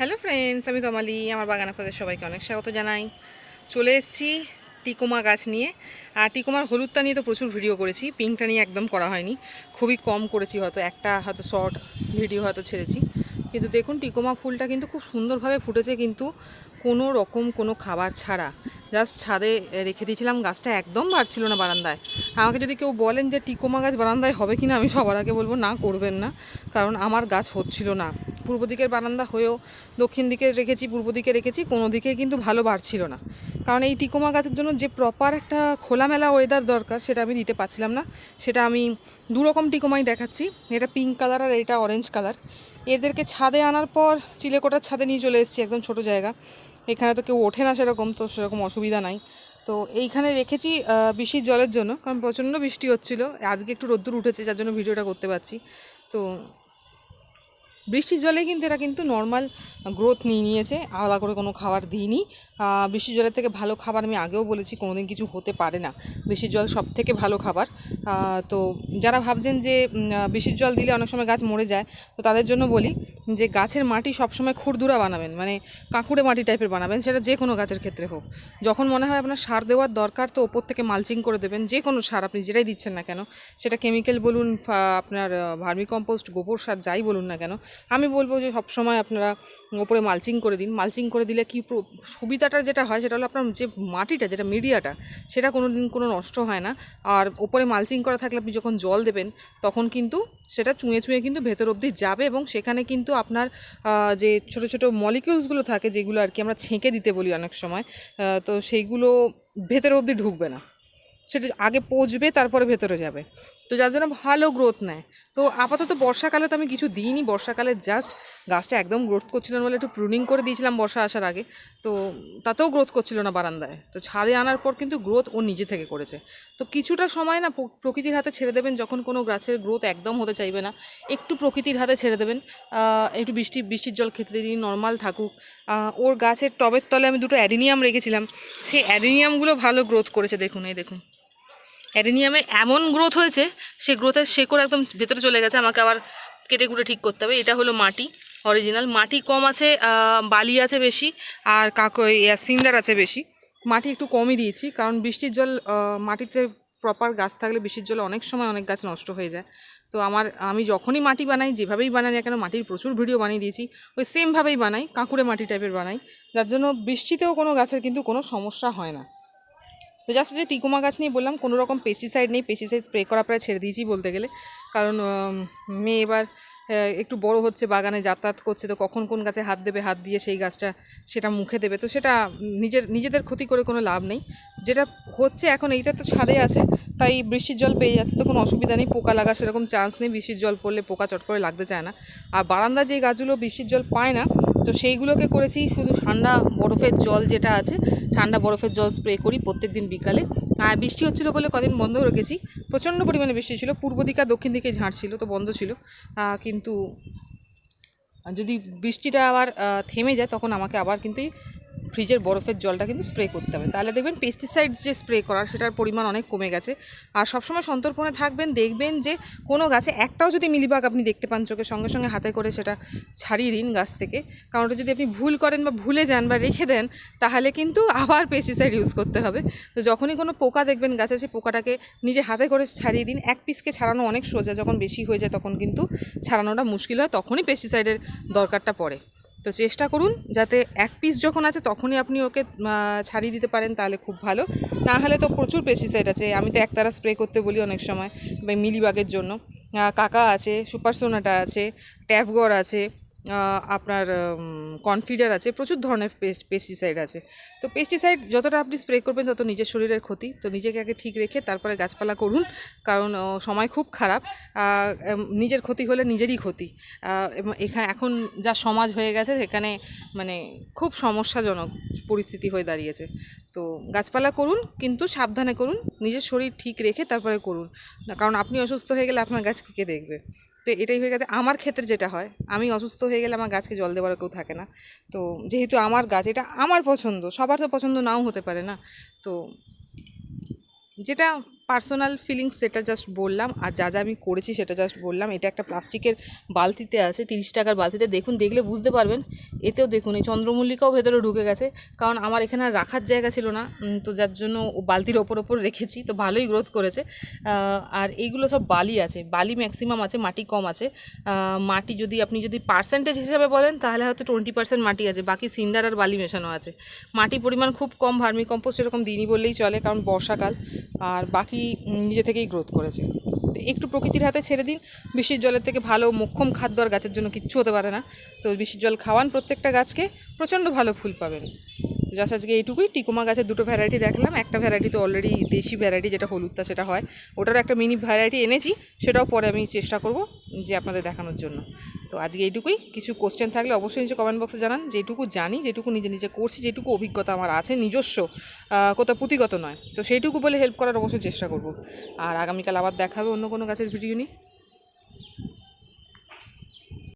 Hello friends আমি তমালি, আমার বাগান আপনাদের সবাইকে অনেক স্বাগত জানাই। চলে এসেছি টিকোমা গাছ নিয়ে। আর টিকোমার হলুদটা নিয়ে তো প্রচুর ভিডিও করেছি। পিঙ্কটা নিয়ে একদম করা হয়নি। খুবই কম করেছি হয়তো। একটা হয়তো শর্ট ভিডিও হয়তো ছেড়েছি। কিন্তু দেখুন, টিকোমা ফুলটা কিন্তু খুব সুন্দরভাবে ফুটেছে কিন্তু কোনো রকম কোনো খাবার ছাড়া। জাস্ট ছাদে রেখে দিয়েছিলাম, গাছটা একদম বাড়ছিল না বারান্দায়। আমাকে যদি কেউ বলেন যে টিকোমা গাছ বারান্দায় হবে কি না আমি সবার আগে বলব না, করবেন না। কারণ আমার গাছ হচ্ছিল না। পূর্ব দিকের বারান্দা হয়েও দক্ষিণ দিকে রেখেছি, পূর্ব দিকে রেখেছি, কোনো দিকে কিন্তু ভালো বাড়ছিল না। কারণ এই টিকোমা গাছের জন্য যে প্রপার একটা খোলামেলা ওয়েদার দরকার সেটা আমি দিতে পারছিলাম না। সেটা আমি দু রকম টিকোমাই দেখাচ্ছি। এটা পিঙ্ক কালার আর এটা অরেঞ্জ কালার এদেরকে ছাদে আনার পর চিলেকোটার ছাদে নিয়ে চলে এসেছি একদম ছোট জায়গা। এখানে তো কেউ ওঠে না সেরকম, তো সেরকম অসুবিধা নাই। তো এইখানে রেখেছি বৃষ্টির জলের জন্য, কারণ প্রচণ্ড বৃষ্টি হচ্ছিল। আজকে একটু রোদ্দুর উঠেছে, যার জন্য ভিডিওটা করতে পারছি। তো বৃষ্টির জলে কিন্তু এরা কিন্তু নর্মাল গ্রোথ নিয়ে নিয়েছে আলাদা করে কোনো খাবার দিইনি। বৃষ্টির জলের থেকে ভালো খাবার আমি আগেও বলেছি, কোনোদিন কিছু হতে পারে না। বৃষ্টির জল সব থেকে ভালো খাবার। তো যারা ভাবছেন যে বৃষ্টির জল দিলে অনেক সময় গাছ মরে যায়, তো তাদের জন্য বলি যে, গাছের মাটি সবসময় খুরদুরা বানাবেন মানে কাঁকুড়ে মাটি টাইপের বানাবেন, সেটা যে কোনো গাছের ক্ষেত্রে হোক। যখন মনে হয় আপনার সার দেওয়ার দরকার, তো ওপর থেকে মালচিং করে দেবেন, যে কোনো সার আপনি যেটাই দিচ্ছেন না কেন, সেটা কেমিক্যাল বলুন আপনার ভার্মি কম্পোস্ট গোবর সার যাই বলুন না কেন, আমি বলব যে সবসময় আপনারা ওপরে মালচিং করে দিন। মালচিং করে দিলে কি প্র- সুবিধাটা যেটা হয় সেটা হলো আপনার যে মাটিটা, যেটা মিডিয়াটা, সেটা কোনো দিন কোনো নষ্ট হয় না। আর ওপরে মালচিং করা থাকলে আপনি যখন জল দেবেন, তখন কিন্তু সেটা চুঁয়ে চুঁয়ে কিন্তু ভেতর অবধি যাবে এবং সেখানে কিন্তু আপনার যে ছোট ছোট মলিকিউলসগুলো থাকে যেগুলো আর কি আমরা ছেঁকে দিতে বলি অনেক সময় তো সেইগুলো ভেতর অবধি ঢুকবে না। সেটা আগে পচবে, তারপরে ভেতরে যাবে। তো যার জন্য ভালো গ্রোথ নেয়। তো আপাতত বর্ষাকালে তো আমি কিছু দিইনি, বর্ষাকালে জাস্ট গাছটা একদম গ্রোথ করছিল না বলে একটু প্রুনিং করে দিয়েছিলাম বর্ষা আসার আগে। তো তাতেও গ্রোথ করছিল না বারান্দায়। তো ছাদে আনার পর কিন্তু গ্রোথ ও নিজে থেকে করেছে। তো কিছুটা সময় না প্রকৃতির হাতে ছেড়ে দেবেন, যখন কোনো গাছের গ্রোথ একদম হতে চাইবে না, একটু প্রকৃতির হাতে ছেড়ে দেবেন। একটু বৃষ্টি, বৃষ্টির জল খেতে দিন নর্মাল থাকুক। ওর গাছের টবের তলে আমি দুটো অ্যাডিনিয়াম রেখেছিলাম। সেই অ্যাডিনিয়ামগুলো ভালো গ্রোথ করেছে, দেখুন, এই দেখুন। অ্যাডেনিয়ামে এমন গ্রোথ হয়েছে, সে গ্রোথের শেকড় একদম ভেতরে চলে গেছে, আমাকে আবার কেটে কুটে ঠিক করতে হবে। এটা হলো মাটি অরিজিনাল মাটি কম আছে বালি আছে বেশি, আর কাকো সিন্ডার আছে বেশি। মাটি একটু কমই দিয়েছি, কারণ বৃষ্টির জল মাটিতে প্রপার গাছ থাকলে বৃষ্টির জল অনেক সময় অনেক গাছ নষ্ট হয়ে যায়। তো আমার, আমি যখনই মাটি বানাই, যেভাবেই বানাই না কেন, মাটির প্রচুর ভিডিও বানিয়ে দিয়েছি, ওই সেমভাবেই বানাই, কাঁকুড়ে মাটি টাইপের বানাই। যার জন্য বৃষ্টিতেও কোনো গাছের কিন্তু কোনো সমস্যা হয় না। তো জাস্ট যে টিকুমা গাছ নিয়ে বললাম, কোনো রকম পেস্টিসাইড নেই। পেস্টিসাইড স্প্রে করা প্রায় ছেড়ে দিয়েছি বলতে গেলে। কারণ মেয়ে এবার একটু বড় হচ্ছে, বাগানে যাতায়াত করছে, তো কখন কোন গাছে হাত দেবে, হাত দিয়ে সেই গাছটা সেটা মুখে দেবে। তো সেটা নিজের, নিজেদের ক্ষতি করে কোনো লাভ নেই। যেটা হচ্ছে এখন, এইটা তো ছাদে আছে, তাই বৃষ্টির জল পেয়ে যাচ্ছে, তো কোনো অসুবিধা নেই। পোকা লাগার সেরকম চান্স নেই, বৃষ্টির জল পড়লে পোকা চট করে লাগতে চায় না। আর বারান্দা যে গাছগুলো বৃষ্টির জল পায় না, তো সেইগুলোকে করেছি, শুধু ঠান্ডা বরফের জল যেটা আছে, ঠান্ডা বরফের জল স্প্রে করি প্রত্যেক দিন বিকালে। আর বৃষ্টি হচ্ছিল বলে কদিন বন্ধ রেখেছি। প্রচণ্ড পরিমাণে বৃষ্টি ছিল, পূর্ব দিকে দক্ষিণ দিকে ঝাঁট ছিল, তো বন্ধ ছিল। কিন্তু যদি বৃষ্টিটা আবার থেমে যায়, তখন আমাকে আবার কিন্তু ফ্রিজের বরফের জলটা কিন্তু স্প্রে করতে হবে। তাহলে দেখবেন পেস্টিসাইড যে স্প্রে করার সেটার পরিমাণ অনেক কমে গেছে। আর সবসময় সন্তর্পণে থাকবেন, দেখবেন যে কোনো গাছে একটাও যদি মিলিবাগ আপনি দেখতে পান চোখের সঙ্গে সঙ্গে হাতে করে সেটা ছাড়িয়ে দিন গাছ থেকে। কারণ ওটা যদি আপনি ভুল করেন বা ভুলে যান বা রেখে দেন, তাহলে কিন্তু আবার পেস্টিসাইড ইউজ করতে হবে। তো যখনই কোনো পোকা দেখবেন গাছে, সেই পোকাটাকে নিজে হাতে করে ছাড়িয়ে দিন। এক পিসকে ছাড়ানো অনেক সোজা, যখন বেশি হয়ে যায় তখন কিন্তু ছাড়ানোটা মুশকিল হয়, তখনই পেস্টিসাইডের দরকারটা পড়ে। তো চেষ্টা করুন যাতে এক পিস যখন আছে তখনই আপনি ওকে ছাড়িয়ে দিতে পারেন তাহলে খুব ভালো। না হলে তো প্রচুর পেস্টিসাইড আছে। আমি তো একতারা স্প্রে করতে বলি অনেক সময় মিলিবাগের জন্য। কাকা আছে, সুপারসোনাটা আছে ট্যাফগড় আছে আপনার কনফিডার আছে, প্রচুর ধরনের পেস্টিসাইড আছে। তো পেস্টিসাইড যতটা আপনি স্প্রে করবেন, তত নিজের শরীরের ক্ষতি। তো নিজেকে আগে ঠিক রেখে তারপরে গাছপালা করুন, কারণ সময় খুব খারাপ। নিজের ক্ষতি হলে নিজেরই ক্ষতি। এবং এখানে এখন যা সমাজ হয়ে গেছে, সেখানে মানে খুব সমস্যাজনক পরিস্থিতি হয়ে দাঁড়িয়েছে। তো গাছপালা করুন, কিন্তু সাবধানে করুন, নিজের শরীর ঠিক রেখে তারপরে করুন। না, কারণ আপনি অসুস্থ হয়ে গেলে আপনার গাছ কে দেখবে? তো এটাই হয়ে গেছে। আমার ক্ষেত্রে যেটা হয়, আমি অসুস্থ হয়ে গেলে আমার গাছকে জল দেওয়ার কেউ থাকে না। তো যেহেতু আমার গাছ, এটা আমার পছন্দ, সবার তো পছন্দ নাও হতে পারে না। তো যেটা পার্সোনাল ফিলিংস সেটা জাস্ট বললাম, আর যা যা আমি করেছি সেটা জাস্ট বললাম। এটা একটা প্লাস্টিকের বালতিতে আছে, তিরিশ টাকার বালতিতে। দেখুন, দেখলে বুঝতে পারবেন, এতেও দেখুন, এই চন্দ্রমল্লিকাও ভেতরে ঢুকে গেছে। কারণ আমার এখানে আর রাখার জায়গা ছিল না তো যার জন্য ও বালতির ওপর ওপর রেখেছি, তো ভালোই গ্রোথ করেছে। আর এইগুলো সব বালি আছে, বালি ম্যাক্সিমাম আছে, মাটি কম আছে। মাটি যদি আপনি যদি পার্সেন্টেজ হিসাবে বলেন, তাহলে হয়তো টোয়েন্টি পার্সেন্ট মাটি আছে, বাকি সিন্ডার আর বালি মেশানো আছে। মাটি পরিমাণ খুব কম ভার্মি কম্পোস্ট এরকম দিনই বললেই চলে, কারণ বর্ষাকাল। আর বাকি উম, নিজে থেকেই গ্রোথ করেছে। একটু প্রকৃতির হাতে ছেড়ে দিন বৃষ্টির জলের থেকে ভালো মোক্ষম খাদ্য আর গাছের জন্য কিচ্ছু হতে পারে না। তো বৃষ্টির জল খাওয়ান প্রত্যেকটা গাছকে প্রচণ্ড ভালো ফুল পাবেন। তো জাস্ট আজকে এইটুকুই। টিকোমা গাছের দুটো ভ্যারাইটি দেখলাম। একটা ভ্যারাইটি তো অলরেডি দেশি ভ্যারাইটি যেটা হলুদটা সেটা হয়। ওটারও একটা মিনি ভ্যারাইটি এনেছি। সেটাও পরে আমি চেষ্টা করব যে আপনাদের দেখানোর জন্য। তো আজকে এইটুকুই। কিছু কোশ্চেন থাকলে অবশ্যই নিচে কমেন্ট বক্সে জানান। যেটুকু জানি, যেটুকু নিজে নিজে করছি, যেটুকু অভিজ্ঞতা আমার আছে, নিজস্ব কোথাও পুঁথিগত নয়। তো সেইটুকু বলে হেল্প করার অবশ্যই চেষ্টা করব। আর আগামীকাল আবার দেখাবে অন্য কোনো গাছের ভিডিও নিয়ে।